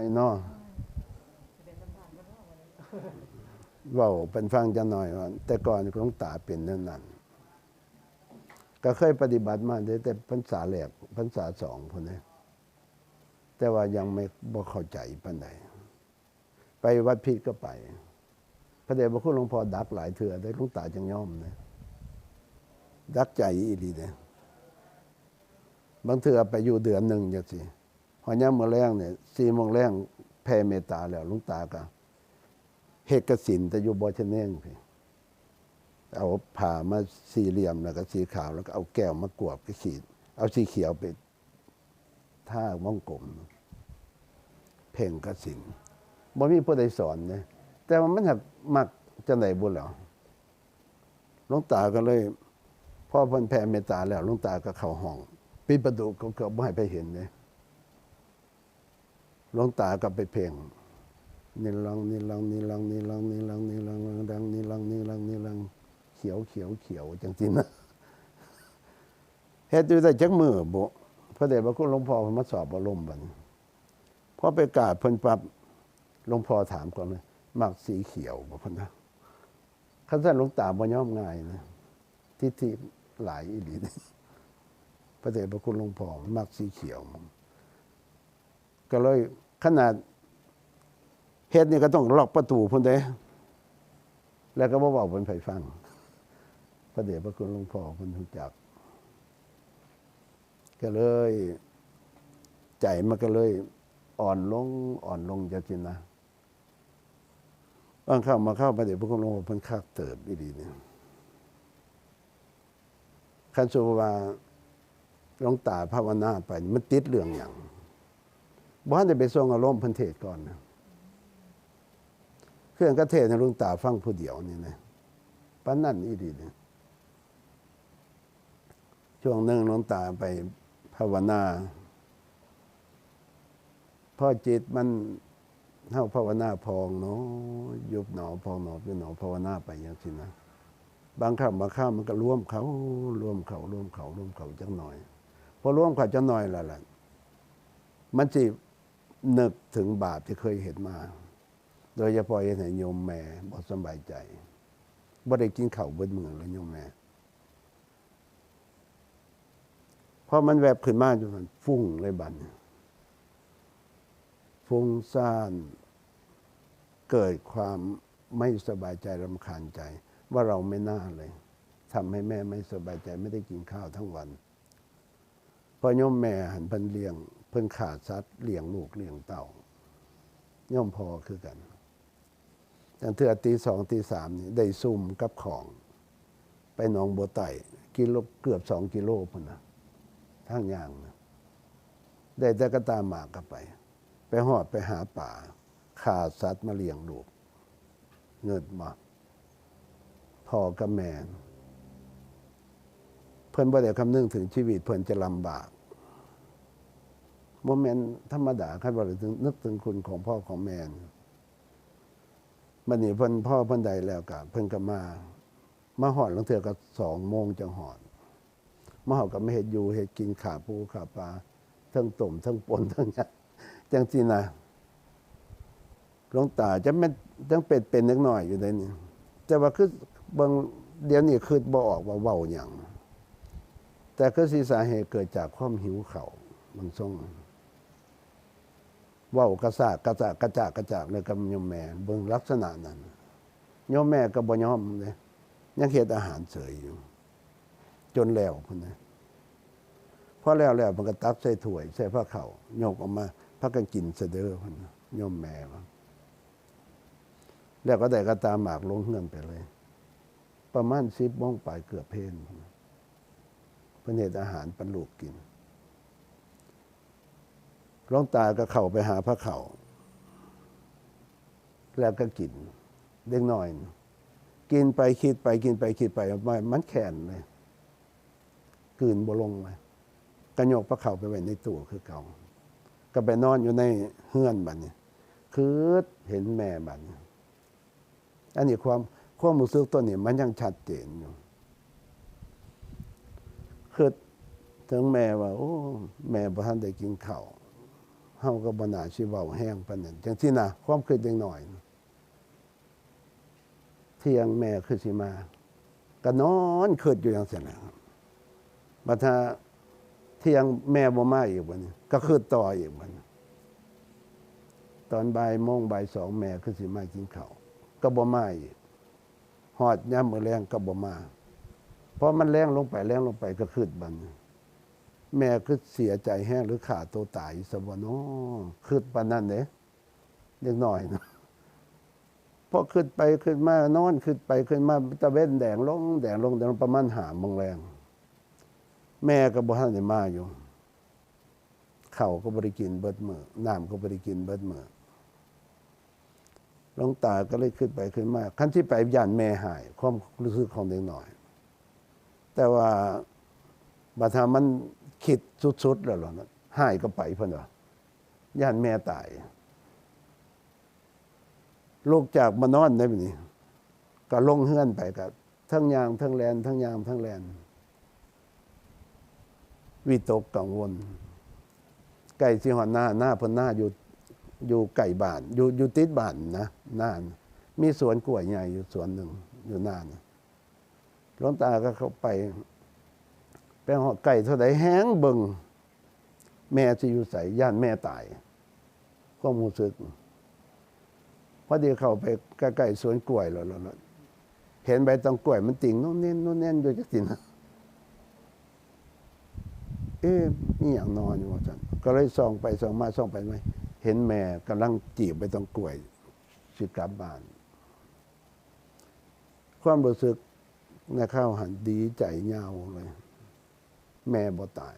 อยเนาะว้าเป็นฟังจังหน่อยว่าแต่ก่อนหลวงตาเป็นนั่นนั่นก็เคยปฏิบัติมาได้แต่พรรษาแรกพรรษาสองพนนี้แต่ว่ายังไม่บ่เข้าใจปานใดไปวัดพิษก็ไป พระเดชพระคุณหลวงพ่อดักหลายเถื่อได้หลวงตาจังย่อมนะดักใจอีหลีเด้บางเถื่อไปอยู่เดือนหนึ่งจังสิ พอย่ามมือแรงเนี่ยสี่โมงแรงแผ่เมตตาแล้วลวงตาก็เฮกสินแต่อยู่บ่ชเน่งพี่เอาผ่ามาสี่เหลี่ยมแล้วก็สีขาวแล้วก็เอาแก้วมากวบก็ขีด เอาสีเขียวไปท่ามองกลมเพ่งกสินบ่มีผู้ใดสอนนะแต่ว่ามันหักมักจะไหนบุญแล้วหลวงตาก็เลยพ่อพิ่นแผ่เมตตาแล้วลวงตาก็เข้าห้องปิดประตูก็เกือบบ่ให้ไปเห็นเลย ลงตากับไปเพลงนิลังนิลังนิลังนิลังนิลังนิลังดังนิลังนิลังนิลังเขียวเขียวเขียวจังสินะเฮ็ดอยู่แต่จักมือบุพระเดชพระคุณหลวงพ่อพมาสอบอารมณ์บันพอไปกาดเพิ่นปับหลวงพ่อถามก่อนเลยมักสีเขียวบ่พนะขั้นท่านหลวงตาบ่ย่อมง่ายนะทิฏฐิหลายอีหลีพระเดชพระคุณหลวงพ่อมักสีเขียว ก็เลยขนาดเฮ็ดนี่ก็ต้องล็อกประตูพุ่นเด้แล้วก็บ่เว้าเพิ่นไผฟัง พระเดชพระคุณหลวงพ่อเพิ่นรู้จัก ก็เลย ใจมันก็เลย อ่อนลงอ่อนลงจังซี่นะบางเข้ามาเข้าพระเดชพระคุณหลวงพ่อเพิ่นคักเติบอีหลีนี่คันสูว่าหลวงตาภาวนาไป มันติดเรื่องหยัง บ่ทันได้ไปส่งอารมณ์เพิ่นเทศก่อนนะเครื่องกระเทศในลุงตาฟังผู้เดียวนี่นะปานนั่นอีดีเนี่ยช่วงหนึ่งลวงตาไปภาวนาพ่อจิตมันเท่าภาวนาพองเนาะยุบหนอพองหนอเป็นหนอภาวนาไปอย่างสินะบางครั้งบางข้ามันก็ร่วมเขาร่วมเขาร่วมเขาร่วมเขาจังหน่อย พอร่วมเขาจังหน่อยล้วล่ะมันสิ นึกถึงบาปที่เคยเห็นมา โดยเฉพาะเห็นให้โยมแม่บ่สบายใจบ่ได้กินข้าวเบิดมือเลยโยมแม่พอมันแวบขึ้นมาอยู่มันฟุ้งเลยบันฟุ้งซ่าน เกิดความไม่สบายใจรำคาญใจ ว่าเราไม่น่าเลยทำให้แม่ไม่สบายใจไม่ได้กินข้าวทั้งวันพอโยมแม่หันเพิ่นเลี้ยง เพิ่นขาดสัตว์เลี้ยงลูกเลี้ยงเต่า ย่อมพอคือกันแต่เทือตีสองตีสามนี่ได้ซุ่มกับของ ไปหนองบัวไต่กิโลเกือบสองกิโลพุ่นนะทางย่างนะได้แต่ก็ตามหมากกันไป ไปหอดไปหาป่าขาดสัตว์มาเลี้ยงลูกเงินมาพ่อกับแม่เพิ่นบ่ได้คำนึงถึงชีวิตเพิ่นจะลำบาก โมเมนต์ธรรมดาคันว่าถึงนึกถึงคุณของพ่อของแม่มันนี่เพิ่นพ่อเพิ่นใดแล้วก็เพิ่นก็มา มาหอดลังเถือก็สองโมงจังหอดมาหอดก็ไม่เห็ดอยู่เห็ดกินขาปูขาปลาทั้งต้มทั้งปนทั้งยังจังจีนะหลวงตาจะไม่ต้องเป็นเป็นนิดหน่อยอยู่ในนี้แต่ว่าคือบางเดี๋ยวนี้คือบ่ออกว่าเว้าหยังแต่คือสีสาเหตุเกิดจากความหิวเขามันทรงเว้ ว่ากระซากกระจากกระจากกระจากเลยกับโยมแม่เบิ่งลักษณะนั้นโยมแม่ก็บ่ยอมเลยยังเฮ็ดอาหารเสยอยู่ จนแล้วพุ่นนะพอแล้วแล้วมันก็ตักใส่ถ้วย ใส่ผ้าเขาโยกออกมาพักกันกินเสดอพุ่นนะโยมแม่ว่าแล้วก็ได้ก็ตาหมากลงเฮือนไปเลย ประมาณ10โมงปลายเกือบเพลนพนนะเพิ่นเฮ็ดอาหารปันลูกกิน หลวงตาก็เข้าไปหาพระเขาแล้วก็กินเด็กน้อย กินไปคิดไปกินไปคิดไปมันแข็นเลยกลืนบ่ลงเลยกระโยกพระเข่าไปไว้ในตู้คือเก่า ก็ไปนอนอยู่ในเฮือนบัดนี้คือเห็นแม่บัดนี้อันนี้ความความรู้สึกตัวนี้มันยังชัดเจนอยู่คือถึงแม่ว่า โอ้ แม่บ่ทันได้กินข้าว เฮาก็บ่น่าสิเว้าแห้งปานนั้นจังซี่นะความคิดจังหน่อย เที่ยงแม่คือสิมาก็นอนคิดอยู่จังซี่นะครับบัดถ้าเที่ยงแม่บ่มาอีกบัดนี้ก็คิดต่ออีกบัดนี้ตอนบ่ายโมงบ่ายสองแม่คือสิมากินข้าวก็บ่มาอีกฮอดยามมื้อแลงก็บ่มาเพราะมันแรงลงไปแรงลงไปก็คิดบัดนี้ แม่คือเสียใจแห้งหรือขาดตัวตายสบเนอคือปานนั้นเด้เล็กน้อยเนาะพอขึ้นไปขึ้นมานอนขึ้นไปขึ้นมาตะเว้นแดงลงแดงลงแดงประมาณหามงแรง แม่ก็บ่ทันได้มาอยู่เข้าก็บ่ได้กินเบิดมือน้ำก็บ่ได้กินเบิดมือหลงตาก็เลยขึ้นไปขึ้นมาคันที่ไปย่านแม่หาย ความรู้สึกของเด็กน้อย แต่ว่าบัดหามัน คิดสุดๆแล้วล่ะนะหายก็ไปเพิ่นว่าย่านแม่ตาย ลูกจากมานอนได้แบบนี้ ก็ลงเฮือนไปกับทั้งยางทั้งแลนทั้งยางทั้งแลนวิตกกังวล ไก่สิหอนหน้าหน้าพ่นหน้าอยู่อยู่ไก่บ้าน อยู่อยู่ติดบ้านนะหน้าน มีสวนกล้วยใหญ่อยู่สวนหนึ่งอยู่หน้านะหลวงตาก็เข้าไป หอดไก่เท่าใดแห้งเบิงแม่จะอยู่ใส่ย่านแม่ตายก็มูสึกพอดีเข้าไปใกล้ๆสวนกล้วยแล้วเห็นใบตองกล้วยมันติ่งโน่นเน้นโน่นเน้นอยู่จักสินะเอ๊ะมีอย่างนอนอยู่ว่าจันก็เลยส่องไปส่องมาส่องไปไหมเห็นแม่กำลังจีบใบตองกล้วยสิกลับบ้าน ความรู้สึกในข้าวหันดีใจเงาเลย แม่บ่ตาย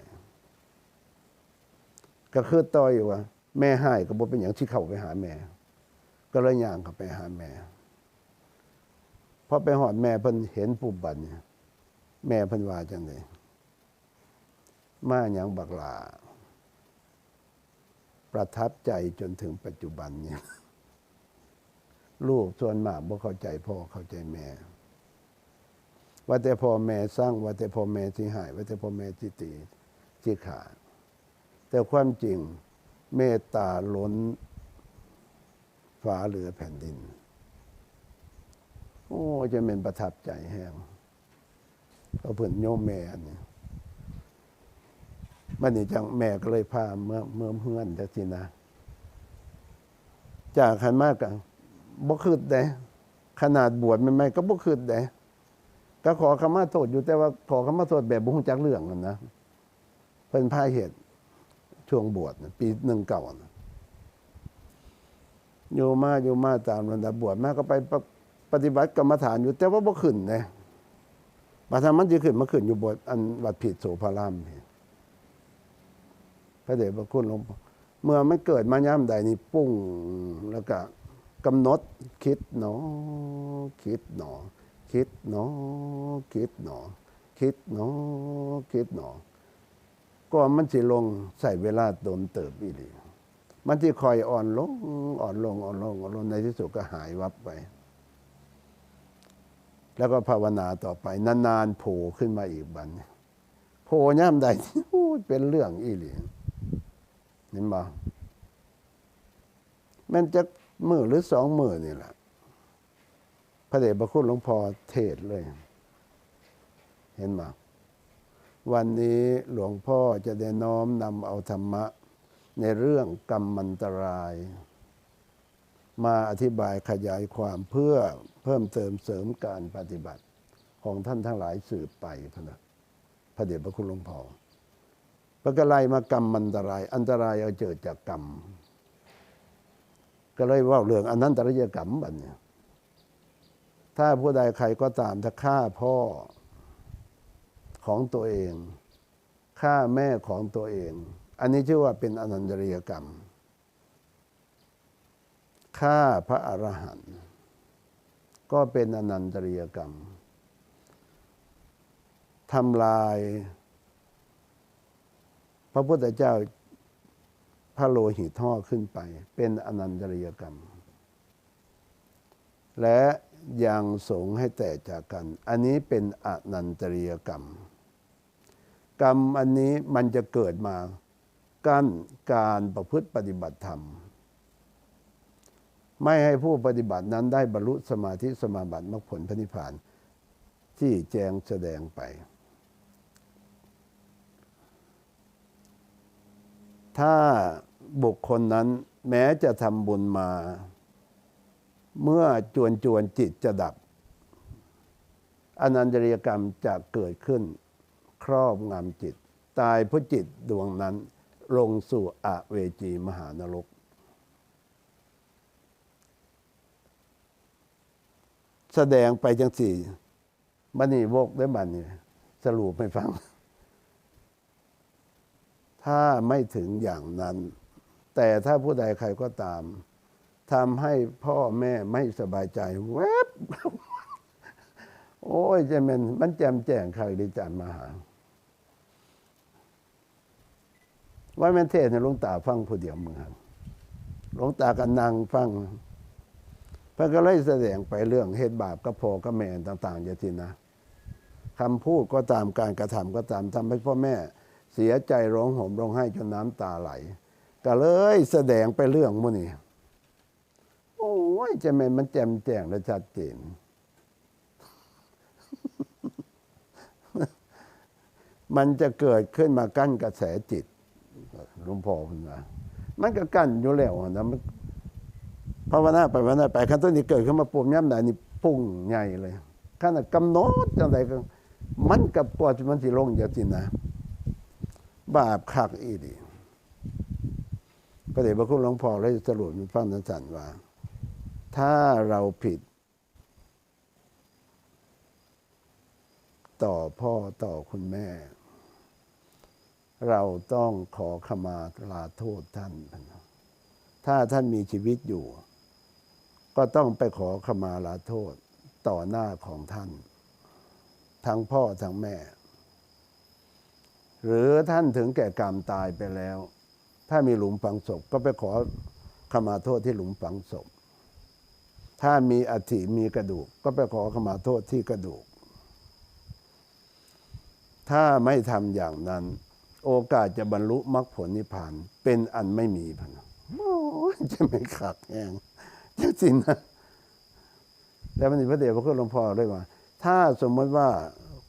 ก็คือต่ออยู่ว่า แม่หายก็บ่เป็นอย่างที่เข้าไปหาแม่ ก็เลยย่างเข้าไปหาแม่พอไปหอดแม่เพิ่นเห็นผู้บัดเนี่ยแม่เพิ่นว่าจังไดมาหยังบักหลาประทับใจจนถึงปัจจุบันเนี่ย ลูกส่วนมากบ่เข้าใจพ่อเข้าใจแม่ ว่าแต่พ่อแม่สร้างว่าแต่พ่อแม่ที่หายว่าแต่พ่อแม่ที่ตีที่ขาด แต่ความจริงเมตตาล้นฟ้าเหลือแผ่นดิน โอ้จะเป็นประทับใจแห้งก็เพื่อนโยมแม่นี่มันนี่จังแม่ก็เลยพาเมื่อเมื่อเฮือนจักสินะจากขันมากกันบ่คืดเด้ขนาดบวชไม่ไม่ก็บ่คืดเด้ ก็ขอคำมาโทษอยู่แต่ว่าขอคำมาโทษแบบบุ้งจักเรื่องนั่นนะเป็นพาเหตุช่วงบวชปีหนึ่งเก่านะโยมาโยมาตามลำดับบวชมาก็ไปปฏิบัติกรรมฐานอยู่ แต่ว่าบ่ขึ้นนะบาธรรมมันจะขึ้นมาขึ้นอยู่บทอันวัดผิดโสภารามพระเดชพระคุณหลวงเมื่อไม่เกิดมาย่ำใดนี่ปุ้งแล้วก็กำหนดคิดหนอ คิดหนอ คิดหนอคิดหนอ คิดหนอคิดหนอ ก็มันสิลงใส่เวลาโดนเติบอีหลีมันที่คอยอ่อนลงอ่อนลงอ่อนลงอ่อนลงในที่สุดก็หายวับไป แล้วก็ภาวนาต่อไป นานๆโผล่ขึ้นมาอีกบันโผล่ย่ำใดเป็นเรื่องอีหลีเห็นบ่มันจะมือหรือสองมือนี่แหละ พระเดชพระคุณหลวงพ่อเทศเลย เห็นไหมวันนี้หลวงพ่อจะได้น้อมนำเอาธรรมะ ในเรื่องกรรมมันตราย มาอธิบายขยายความเพื่อเพิ่มเติมเสริมการปฏิบัติของท่านทั้งหลายสืบไปพระนะพระเดชพระคุณหลวงพ่อพระกไลมากรรมมันตราย อันตรายเอาเกิดจากกรรม ก็เลยว่าเรื่องอนันตริยกรรมบัดเนี่ย ถ้าผู้ใดใครก็ตามถ้าฆ่าพ่อของตัวเองฆ่าแม่ของตัวเอง อันนี้ชื่อว่าเป็นอนันตริยกรรมฆ่าพระอรหันต์ก็เป็นอนันตริยกรรมทำลาย พระพุทธเจ้าพระโลหิตท่อขึ้นไป เป็นอนันตริยกรรม และ ยังสงให้แตกจากกัน อันนี้เป็นอนันตริยกรรม กรรมอันนี้มันจะเกิดมากั้นการประพฤติปฏิบัติธรรม ไม่ให้ผู้ปฏิบัตินั้นได้บรรลุสมาธิสมาบัติมรรคผลพระนิพพานที่แจงแสดงไป ถ้าบุคคลนั้นแม้จะทำบุญมา เมื่อจวนจวนจิตจะดับ อนันตริยกรรมจะเกิดขึ้น ครอบงำจิต ตายเพราะจิตดวงนั้น ลงสู่อเวจีมหานรก แสดงไปจังสี่บันนี่วกได้บันนี่สรุปให้ฟัง ถ้าไม่ถึงอย่างนั้น แต่ถ้าผู้ใดใครก็ตาม ทำให้พ่อแม่ไม่สบายใจแวบโอ้ยจะมันมันแจมแจ้งใครดิจานมาหาว่าแม่นเทศในหลวงตาฟังผู้เดียวมึงครับหลวงตากันนางฟังพระก็เลยแสดงไปเรื่องเหตุบาปก็พอก็แม่นต่างๆอย่างที่นะคำพูดก็ตามการกระทำก็ตามทำให้พ่อแม่ เสียใจร้องห่มร้องไห้จนน้ำตาไหล ก็เลยแสดงไปเรื่องมุนี่ ยจะแม่มันแจ่มแจ้งและชัดเจนมันจะเกิดขึ้นมากั้นกระแสจิตหลวงพ่อคุณว่ามันก็กั้นอยู่แล้วนะมันภาวนาไปภาวนาไปขั้นต้นนี้เกิดขึ้นมาปุ่มย่ำไหนนี่พุ่งใหญ่เลยขนาดกำหนดจังไดก็ มันกับกว่ามันสิลงอย่างที่นะบาปคักอีดีพระเดชพระคุณหลวงพ่อเลยสรุปมีฟังสั้นๆว่า ถ้าเราผิด ต่อพ่อต่อคุณแม่ เราต้องขอขมาลาโทษท่าน ถ้าท่านมีชีวิตอยู่ ก็ต้องไปขอขมาลาโทษต่อหน้าของท่าน ทั้งพ่อทั้งแม่ หรือท่านถึงแก่กรรมตายไปแล้ว ถ้ามีหลุมฝังศพก็ไปขอขมาโทษที่หลุมฝังศพ ถ้ามีอัฐิมีกระดูก ก็ไปขอขมาโทษที่กระดูก ถ้าไม่ทำอย่างนั้น โอกาสจะบรรลุมรรคผลนิพพาน เป็นอันไม่มีพันโอ้ยจะไม่ขัดแหงจริงนะแล้วมันพระเดชพระคุณหลวงพ่อด้วยว่า ถ้าสมมติว่า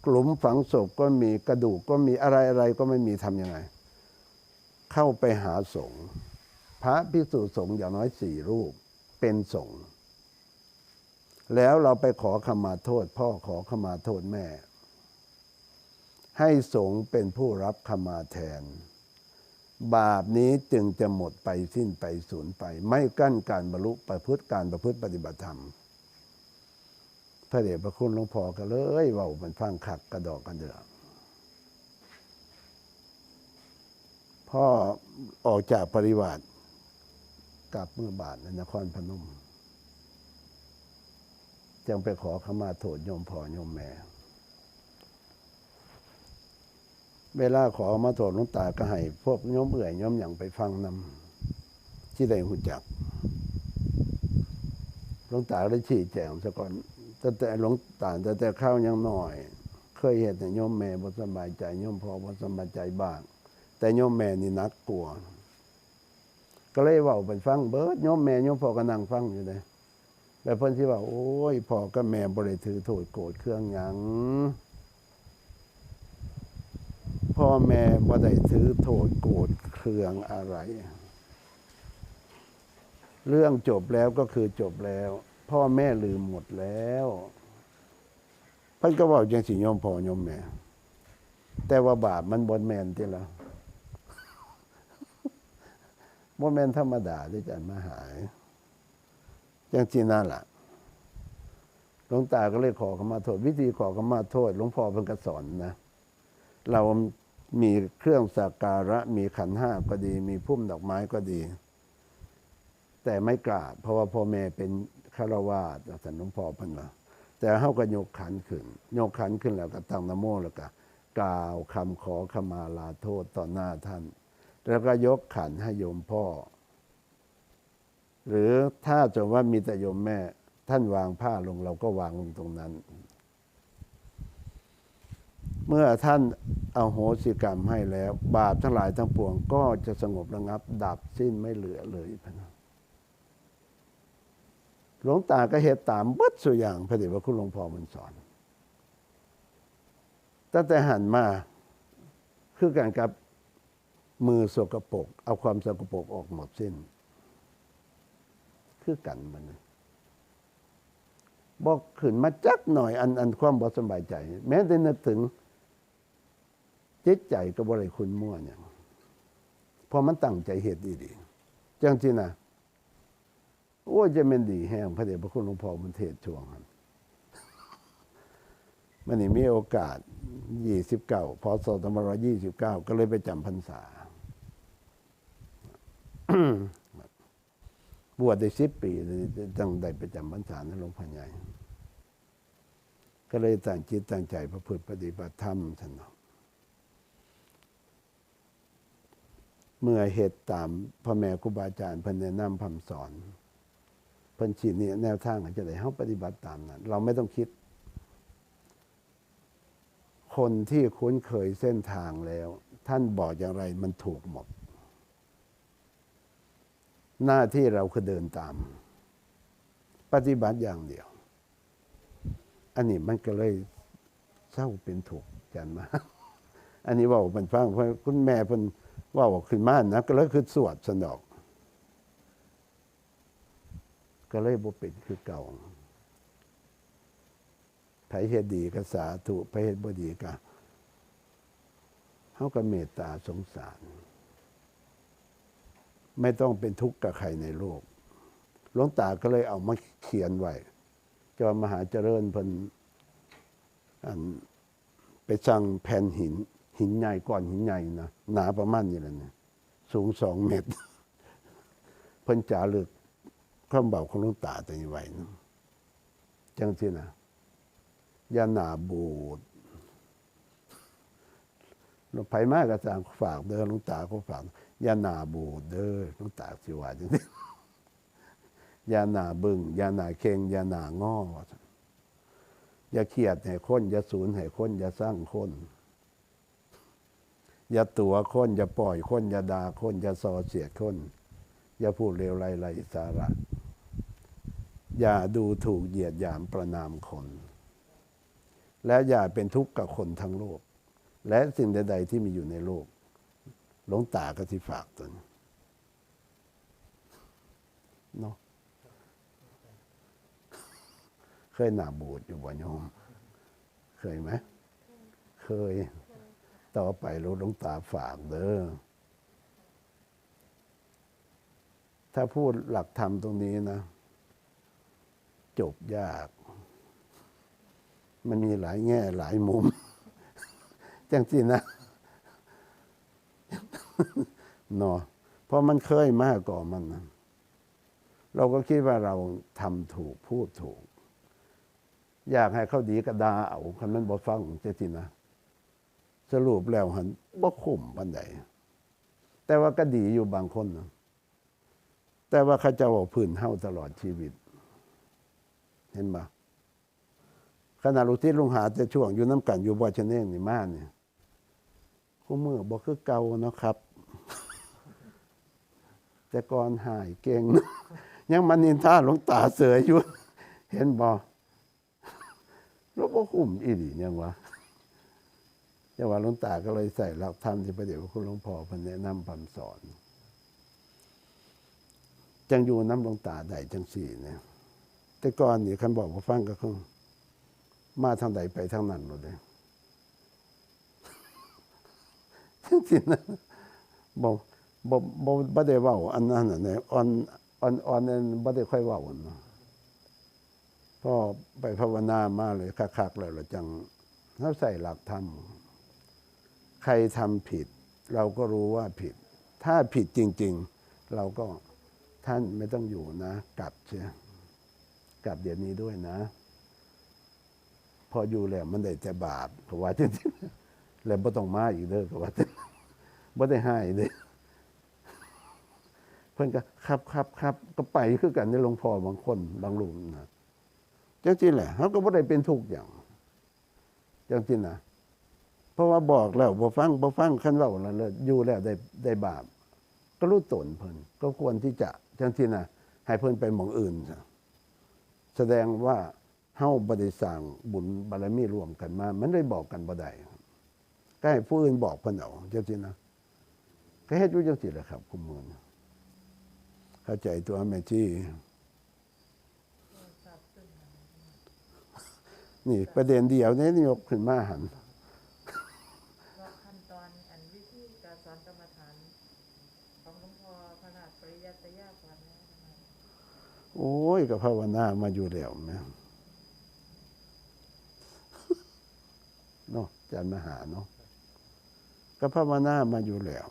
หลุมฝังศพก็มีกระดูกก็มีอะไรอะไรก็ไม่มีทำยังไง เข้าไปหาสงฆ์พระพิสุสงฆ์อย่างน้อยสี่รูปเป็นสงฆ์ แล้วเราไปขอขมาโทษ พ่อขอขมาโทษแม่ ให้สงเป็นผู้รับขมาแทน บาปนี้จึงจะหมดไปสิ้นไปสูญไป ไม่กั้นการบรรลุประพฤติการประพฤติปฏิบัติธรรมพระเดชพระคุณหลวงพ่อก็เลยว่ามันฟังขักกระดอกกระเดือพ่อออกจากปริวาสกลับเมื่อบาทในนครพนม จึงไปขอขมาโทษโยมพ่อโยมแม่ เวลาขอมาโทษหลวงตาก็ให้พวกโยมเอื่อยโยมอย่างไปฟังนำที่ได้หุ่จักหลวงตาได้ชี้แจงซะก่อนแต่แต่หลวงตาแต่แต่ข้าวยังหน้อย เคยเห็นแต่โยมแม่บ่สบายใจโยมพ่อบ่สบายใจบ้าง แต่โยมแม่นี่นักกลัวก็เลยเว่าไปฟังเบิดโยมแม่โยมพ่อก็นั่งฟังอยู่เลย แต่เพิ่นที่ว่า โอ้ยพ่อกับแม่บ่ได้ถือโทษโกรธเครื่องหยังพ่อแม่บ่ได้ถือโทษโกรธเครื่องอะไร เรื่องจบแล้วก็คือจบแล้ว พ่อแม่ลืมหมดแล้วเพิ่นก็บอกจังสิยมพ่อยมแม่ แต่ว่าบาปมันบนแมนที่ละบ่แมนธรรมดาที่จะมาหาย จังที่นั่นล่ะหลวงตาก็เลยขอขมาโทษ วิธีขอขมาโทษหลวงพ่อเพิ่นก็สอนนะ เรามีเครื่องสักการะ มีขันห้าก็ดี มีพุ่มดอกไม้ก็ดี แต่ไม่กราบ เพราะว่าพ่อแม่เป็นฆราวาสสันหลวงพ่อเพันว่าแต่เฮาก็ยกขันขึ้นยกขันขึ้นแล้วก็ตั้งนโมแล้วก็กล่าวคำขอขมาลาโทษต่อหน้าท่าน แล้วก็ยกขันให้โยมพ่อ หรือถ้าจะว่ามีแต่โยมแม่ ท่านวางผ้าลงเราก็วางลงตรงนั้น เมื่อท่านเอาโหสิกรรมให้แล้ว บาปทั้งหลายทั้งปวงก็จะสงบระงับ ดับสิ้นไม่เหลือเลยพนะหลวงตาก็เหตุตามบัดสุอย่างพระเดชพระคุณหลวงพ่อมันสอนตั้งแต่หันมาคือการกับมือสกปรกเอาความสกปรกออกหมดสิ้น คือกันมันนะบอกขึ้นมาจักหน่อยอันอันความบ่สบายใจ แม้แต่นึกถึงจิตใจก็บ่ได้คุณมั่วเนี่ยเพราะมันตั้งใจเหตุดีๆจังที่นะโอ้จะเป็นดีแห้งพระเดชพระคุณหลวงพ่อมันเทศช่วงมันนี่มีโอกาสยี่สิบเก้าพศสองพันยี่สิบเก้าก็เลยไปจำพรรษา บวชได้สิบปีจังได้ไปจำพรรษาในหลวงพ่อใหญ่ ก็เลยตั้งจิตตั้งใจประพฤติปฏิบัติธรรมท่านเนาะเมื่อเหตุตามพ่อแม่ครูบาอาจารย์เพิ่นแนะนำพำสอนเพิ่นชี้นี่แนวทางอาจะได้เฮาปฏิบัติตามนั้น เราไม่ต้องคิด คนที่คุ้นเคยเส้นทางแล้ว ท่านบอกอย่างไรมันถูกหมด หน้าที่เราคือเดินตาม ปฏิบัติอย่างเดียว อันนี้มันก็เลยเศร้าเป็นถูกข์จันมา อันนี้ว่าเป็นฟังเพราะคุณแม่เพิ่นว่าขึ้นมานนะก็เลยคือสวดสนอก ก็เลยบ่เป็นคือเก่าไผเฮ็ดดีก็สาธุไผเฮ็ดบ่ดีก็เฮาก็เมตตาสงสาร ไม่ต้องเป็นทุกข์กับใครในโลกหลวงตาก็เลยเอามาเขียนไว้จอมมหาเจริญเพิ่นอันไปสั่งแผ่นหิน หินใหญ่ก้อนหินใหญ่นะหนาประมาณนี้แหละเนี่ยสูงสองเมตร เพิ่นจ่ารึกความเบาของหลวงตาตัวนี้ไว้นะจังที่นะยาหนาบูดหลวงไผมากระจางฝากเด้อหลวงตาก็ฝาก อยาหนาบูดเด้อหลวงตากสิว่าจังซี่ยาหนาบึงยาหนาเคงยาหนาง้ออย่าเครียดให้คนอย่าสูญให้คนอย่าสร้างคนอย่าตัวคนอย่าปล่อยคนอย่าด่าคนอย่าส่อเสียดคน อย่าพูดเลวไรไรสาระ อย่าดูถูกเหยียดหยามประนามคน และอย่าเป็นทุกข์กับคนทั้งโลก และสิ่งใด ๆ ที่มีอยู่ในโลก หลวงตาก็ที่ฝากตนเนาะเคยหนาบูดอยู่บ่โยม เคยไหม เคย ต่อไปหลวงตาฝากเด้อถ้าพูดหลักธรรมตรงนี้นะ จบยาก มันมีหลายแง่หลายมุม จังสินะ เนาะเพราะมันเคยมากกว่ามันนะเราก็คิดว่าเราทำถูกพูดถูก อยากให้เขาดีกระดาเอาคันนั้นบ่ฟังเจตินะ สรุปแล้วหันบ่คุ้มปันใดแต่ว่าก็ดีอยู่บางคนนะแต่ว่าเขาเจะเอาพื้นเฮาตลอดชีวิต เห็นบ่ขณะลูกที่ลุงหาแต่ช่วงอยู่น้ำกันอยู่บ่ชเน่งนี่มาเนี่ยคู่มือบ่คือเก่าเนาะครับ แต่ก่อนหายเก่ง ยังมันนินท่าหลวงตาเสืออยู่ เห็นบ่แล้วบ่คุ้มอีหลียังวะจังว่าหลวงตาก็เลยใส่หลักธรรมที่พระเดชพระคุณหลวงพ่อพันแนะนำคำสอน จังอยู่น้ำหลวงตาได้จังสี่เนี่ย แต่ก่อนนี่คันบอกว่าฟังก็คงมาทางใดไปทางนั้นหมดเลยจังสินะบอก บ่บ่บ่ได้เว้าอันนั้นน่ะเนี่ยอ่อนอ่อนอ่อนนั้นบ่ได้ค่อยเว้าเนะพอไปภาวนามาเลยคักๆแล้วเราจังเฮาใส่หลักธรรมใครทำผิด เราก็รู้ว่าผิด ถ้าผิดจริง ๆ เราก็ท่านไม่ต้องอยู่นะ กลับเชียกลับเดี๋ยวนี้ด้วยนะ พออยู่แล้วมันได้แต่บาปก็ว่าจริงๆแล้วบ่ต้องมาอีกเด้อก็ว่าจริงบ่ได้ให้เด้อ เพิ่อนก็ครับครับครับก็ไปคือกันในหลวงพ่อบางคนบางรูปนะจังซี่แหละเขาก็บ่ได้เป็นทุกอย่างจังซี่นะเพราะว่าบอกแล้วบ่ฟังบ่ฟังคันเว้าแล้วอยู่แล้วได้ได้บาป ก็รู้ตนเพิ่นก็ควรที่จะจังซี่นะให้เพิ่นไปหมองอื่นซะแสดงว่าเฮาบ่ได้สร้างบุญบารมีรวมกันมา มันได้บอกกันบ่ได้ก็ให้ผู้อื่นบอกเพิ่นเอาจังซี่นะก็เฮ็ดอยู่จังซี่แหละครับคุมมือ เข้าใจตัวแม่ที่นี่ประเด็นเดียวนี้ยกขึ้นมาหันว่าขั้นตอนอันวิธีการสอนกรรมฐานของหลวงพ่อพระราชปริยัติยาสอนแล้วนะคะโอ้ยก็ภาวนามาอยู่แล้วแม่เนาะอาจารย์มหาเนาะก็ภาวนามาอยู่แล้ว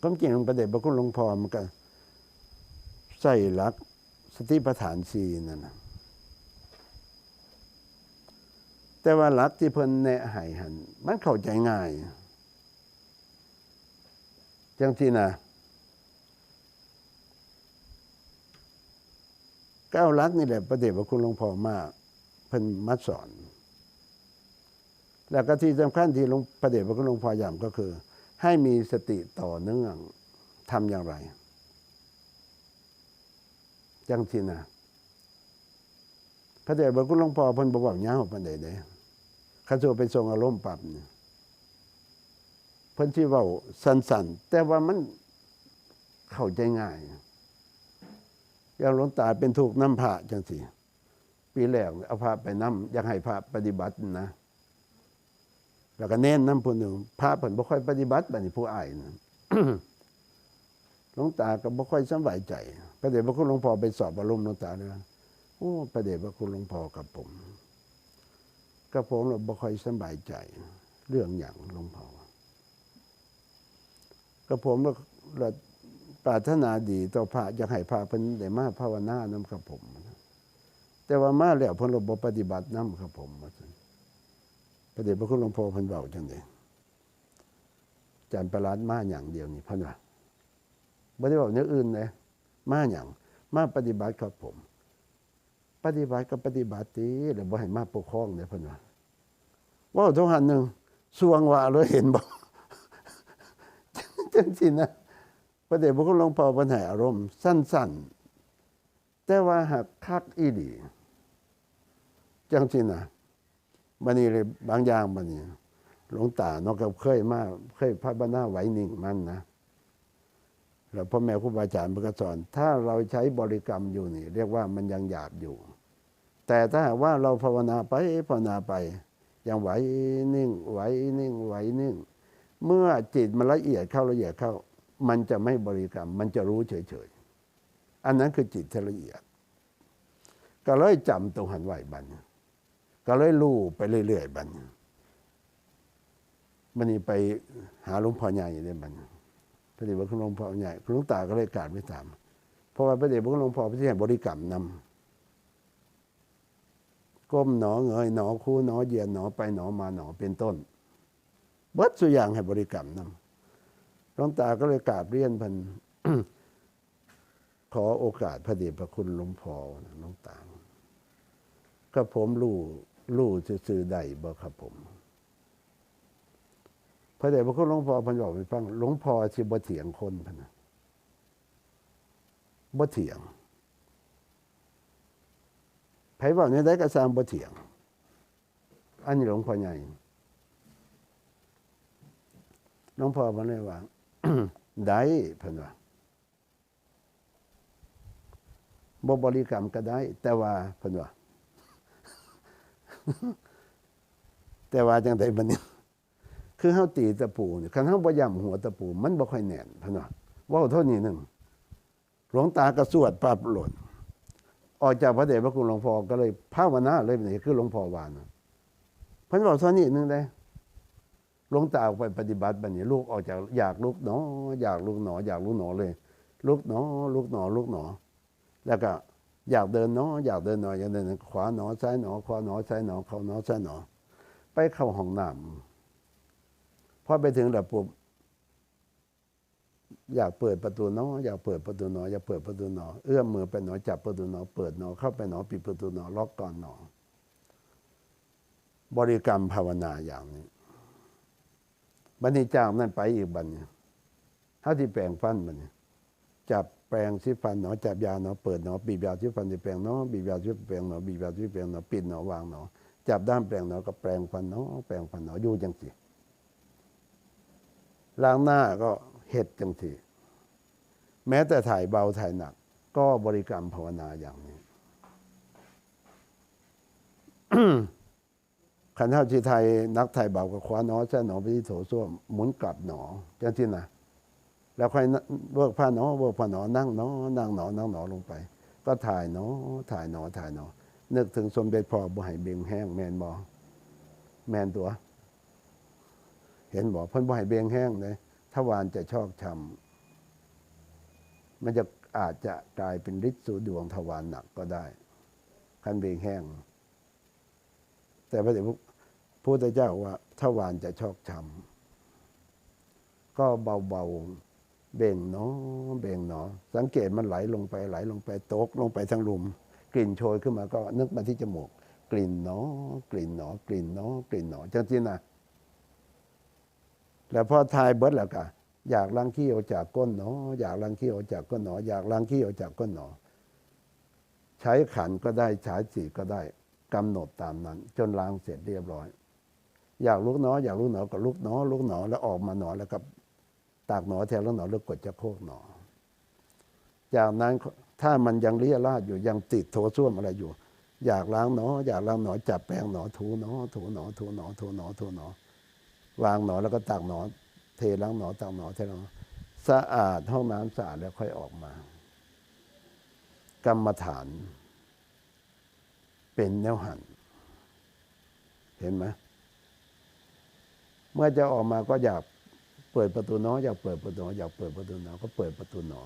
ก็จริงๆประเด็นพระคุณหลวงพ่อมันก็ ใส่รักสติปัฏฐานสีนั่นนะแต่ว่าหลักที่เพิ่นแนะให้หันมันเข้าใจง่ายจังที่นะก้าวลักนี่แหละประเดชพระคุณหลวงพ่อมากเพิ่นมัดสอน แล้วก็ที่สำคัญที่หลวงประเดชพระคุณหลวงพ่อย้ำก็คือ ให้มีสติต่อเนื่องทำอย่างไร จังที่นะพระเดชพระคุณหลวงพ่อพิ่นบอกว่าเงาปานใดเด้ข้าโจไปทรงอารมณ์ปรับเนี่ยพิ่นที่เว้าสันส้นๆแต่ว่ามันเข้าใจง่ายอย่างหลวงตาเป็นถูกน้ำพระจังสิปีแรกเอาพระไปน้ำอยากให้พระปฏิบัตินะแล้วก็เน้นน้ำผู้หนึ่งพระเพิ่นบ่ค่อยปฏิบัติบัดนี้ผู้อายนะ หลวงตาก็บ่ค่อยสบายใจ พระเดชพระคุณหลวงพ่อไปสอบอารมณ์หลวงตาเลยว่าโอ้พระเดชพระคุณหลวงพ่อกับผมกับผมเราบ่ค่อยสบายใจ เรื่องอย่างหลวงพ่อกับผมเราเราปรารถนาดีต่อพระอยากให้พระเพิ่นได้มาภาวนานํครับผม แต่ว่ามาแล้วเพิ่นบ่ปฏิบัตินํครับผมพระเดชพระคุณหลวงพ่อเพิ่นเว้าจังได๋อาจารย์ประหลัดมาอย่างเดียวนี่พิ่นว่า บ่ได้เว้าอย่างอื่นเลยมาหยังมาปฏิบัติครับผม ปฏิบัติก็ปฏิบัติติแล้วบ่ให้มาปกครองเด้เพิ่นว่าว้าทุกหันหนึ่งสวงว่าเลยเห็นบ่จังซี่นะพระเดชพระคุณหลวงพ่อเพิ่นให้อารมณ์ สั้น ๆ แต่ว่าหักคักอีหลีจังซี่นะบัดนี้เลยบางอย่างบัดนี้หลวงตาเนาะก็เคยมาเคยพระบรรณาไหวนิ่งมันนะ แล้วพ่อแม่ครูบาอาจารย์เพิ่นก็สอน ถ้าเราใช้บริกรรมอยู่นี่ เรียกว่ามันยังหยาบอยู่ แต่ถ้าหากว่าเราภาวนาไปภาวนาไปยังไหวนิ่ง ไหวนิ่งไหวนิ่ง เมื่อจิตมันละเอียดเข้าละเอียดเข้า มันจะไม่บริกรรม มันจะรู้เฉยๆอันนั้นคือจิตที่ละเอียด ก็เลยจำตรงหันไหวบันก็เลยรู้ไปเรื่อยๆบันมันนี่ไปหาหลวงพ่อใหญ่ได้บัน พระเดชพระคุณหลวงพ่อใหญ่หลวงตาก็เลยกราบไปถาม เพราะว่าพระเดชพระคุณหลวงพ่อพระที่ให้บริกรรมนำก้มหนอเงยหนอคู่หนอเยียดหนอไปหนอมาหนอเป็นต้นเบิดสุอย่างให้บริกรรมนำหลวงตาก็เลยกราบเรียนพันขอโอกาสพระเดชพระคุณหลวงพ่อหลวงตาก็ผมรู้รู้ซื่อใดบ่ครับผม ระเดชพระคุณหลวงพ่อเพันบอกไปฟังหลวงพ่อสิบ่เถียงคนพันบ่เถียงไผบอกในได้กระซามบ่เถียง อันนี้หลวงพ่อใหญ่หลวงพ่อมันเลยว่าได้พิ่นว่าบ่บริกรรมก็ได้ แต่ว่าพิ่นว่าแต่ว่าจังไดบัดนี้ คือเฮาตีตะปูนี่คันเฮาบ่ย่ำหัวตะปู มันบ่ค่อยแน่นพิ่นว่าเว้าเท่านี้หนึ่งหลวงตาก็สวดปรับหล่นออกจากพระเดชพระคุณหลวงพ่อก็เลยภาวนาเลยนี่คือหลวงพ่อวานพิ่นบอกเท่านี้หนึ่งได้หลวงตาออกไปปฏิบัติแบัดนี้ลูกออกจากอยากลูกหนอ อยากลูกหนอ อยากลูกหนอเลย ลูกหนอ ลูกหนอ ลูกหนอ แล้วก็อยากเดินหนออยากเดินหนออยากเดินขวาหนอซ้ายหนอขวาหนอซ้ายหนอเข้าหนอซ้ายหนอไปเข้าห้องน้ำ พอไปถึงแล้วปุ๊บอยากเปิดประตูหนออยากเปิดประตูหนออยากเปิดประตูหนอเอื้อมมือไปหนอจับประตูหนอเปิดหนอเข้าไปหนอปิดประตูหนอล็อกก่อนหนอบริกรรมภาวนาอย่างนี้บันนี้จากนั้นไปอีกบันเนี่ยถ้าที่แปลงฟันมันเนี่ยจับแปลงสีฟันหนอจับยาหนอเปิดหนอบีบยาสีฟันที่แปลงหนอบีบยาสีแปลงหนอบีบยาสีแปลงหนอปิดหนอวางหนอจับด้ามแปลงหนอก็แปลงฟันหนอแปลงฟันหนออยู่จังสิ ล้างหน้าก็เห็ดจังสิแม้แต่ถ่ายเบาถ่ายหนัก ก็บริกรรมภาวนาอย่างนี้ขันเท่าที่ไทยนักไทยเบากับคว้าหนอแช่หนอไปที่โถส้วมหมุนกลับหนอจังที่นะแล้วค่อยเวิร์กผ้าหนอเวิร์กผ้าหนอนั่งหนอนั่งหนอนั่งหนอลงไป ก็ถ่ายหนอถ่ายหนอถ่ายหนอนึกถึงสมเด็จพ่อบุไหเบงแห้งแมนบอแมนตัว เห็นบอกเพิ่นบุไหเบงแห้งเลยถ้าวานจะชอกช้ำมันจะอาจจะกลายเป็นฤทธิ์สู่ดวงทวารหนักก็ได้คันเบงแห้ง แต่พระเดชพระพุทธเจ้าว่าถ้าวานจะชอกช้ำก็เบาๆเบ่งเนาะเบ่งเนาะสังเกตมันไหลลงไปไหลลงไปตกลงไปทั้งหลุม กลิ่นโชยขึ้นมาก็นึกมาที่จมูก กลิ่นเนาะกลิ่นเนาะกลิ่นเนาะกลิ่นเนาะจังที่นะ แล้วพอทายเบิดแล้วก็อยากล้างขี้ออกจากก้นเนาะอยากล้างขี้ออกจากก้นเนาะอยากล้างขี้ออกจากก้นเนาะใช้ขันก็ได้ใช้สีก็ได้กำหนดตามนั้น จนล้างเสร็จเรียบร้อย อยากลุกหนอ อยากลุกหนอก็ลุกหนอ ลุกหนอแล้วออกมาหนอแล้วก็ตากหนอแทนแล้วหนอแล้วกดจะโคกหนอ จากนั้นถ้ามันยังเลี่ยราดอยู่ยังติดโถส้วมอะไรอยู่ อยากล้างหนอ อยากล้างหนอจับแป้งหนอถูหนอถูหนอถูหนอถูหนอถูหนอ วางหนอแล้วก็ตักหนอเทล้างหนอตักหนอเทล้างหนอสะอาดห้องน้ำสะอาดแล้วค่อยออกมา กรรมฐาน เป็นแนวหันเห็นไหมเมื่อจะออกมาก็อยากเปิดประตูหนออยากเปิดประตูหนออยากเปิดประตูหนอก็เปิดประตูหนอ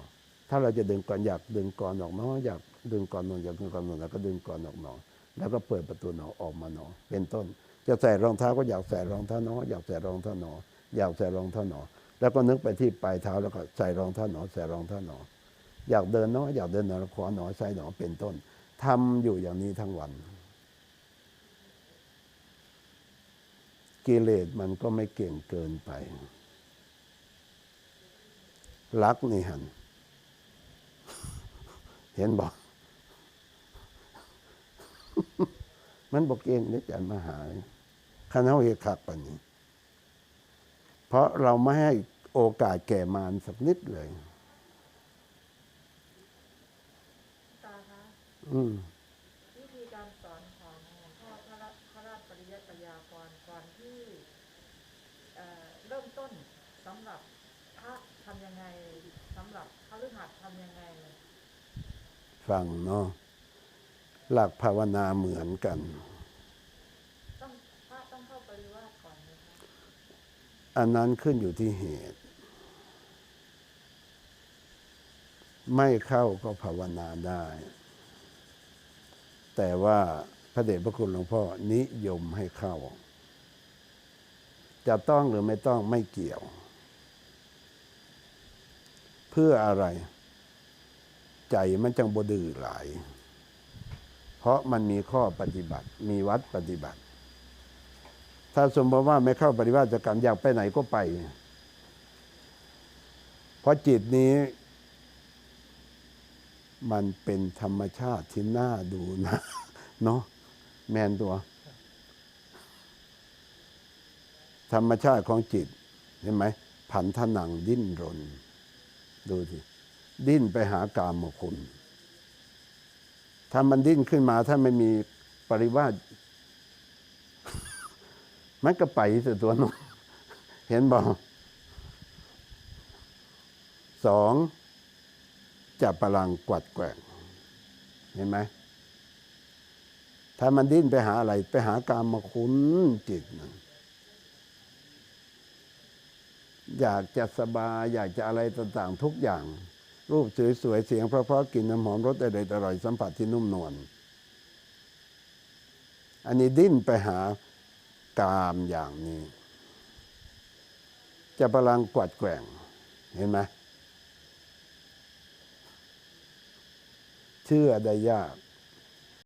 ถ้าเราจะดึงก่อนอยากดึงก่อนออกหนออยากดึงก่อนหนออยากดึงก่อนหนอแล้วก็ดึงก่อนออกหนอแล้วก็เปิดประตูหนอออกมาหนอเป็นต้น จะใส่รองเท้าก็อยากใส่รองเท้าหนออยากใส่รองเท้าหนออยากใส่รองเท้าหนอแล้วก็นึกไปที่ปลายเท้าแล้วก็ใส่รองเท้าหนอใส่รองเท้าหนออยากเดินหนออยากเดินหนอขวาหนอซ้ายหนอเป็นต้นทำอยู่อย่างนี้ทั้งวัน กิเลสมันก็ไม่เก่งเกินไป รักนี่หัน เห็นบอก มันบอกเองได้จันมาหาย คันเฮาเฮคักปันนี้ เพราะเราไม่ให้โอกาสแก่มารสักนิดเลยตาคะอืมวิธีการสอนของหลวงพ่อพระราพระราชปริยัติยากรก่อนที่เอ่อเริ่มต้นสำหรับพระทำยังไงสำหรับพระฤหัสทำยังไง ฟังเนาะหลักภาวนาเหมือนกัน ต้องพระต้องเข้า ปริวาสก่อนไหมคะอันนั้นขึ้นอยู่ที่เหตุ ไม่เข้าก็ภาวนาได้ แต่ว่าพระเดชพระคุณหลวงพ่อนิยมให้เข้า จะต้องหรือไม่ต้องไม่เกี่ยว เพื่ออะไร ใจมันจังบดื้อหลาย เพราะมันมีข้อปฏิบัติ มีวัดปฏิบัติ ถ้าสมมติว่าไม่เข้าปฏิบัติกรรมอยากไปไหนก็ไป เพราะจิตนี้ มันเป็นธรรมชาติที่น่าดูนะ เนาะแมนตัว ธรรมชาติของจิต เห็นไหมผันทนังดิ้นรน ดูสิดิ้นไปหากามคุณ ถ้ามันดิ้นขึ้นมาถ้าไม่มีปริวาส มันก็ไปแต่ตัวน้องเห็นบอกสองจับพลังกวัดแกว่งเห็นไหมถ้ามันดิ้นไปหาอะไร ไปหากามมาคุณจิตนะอยากจะสบาย อยากจะอะไรต่างๆ ทุกอย่าง รูปสวยๆเสียงเพราะๆกลิ่นน้ำหอมรสอร่อยๆอร่อยสัมผัสที่นุ่มนวลอันนี้ดิ้นไปหา ตามอย่างนี้ จะพลังกวัดแกว่งเห็นไหมเชื่อได้ยาก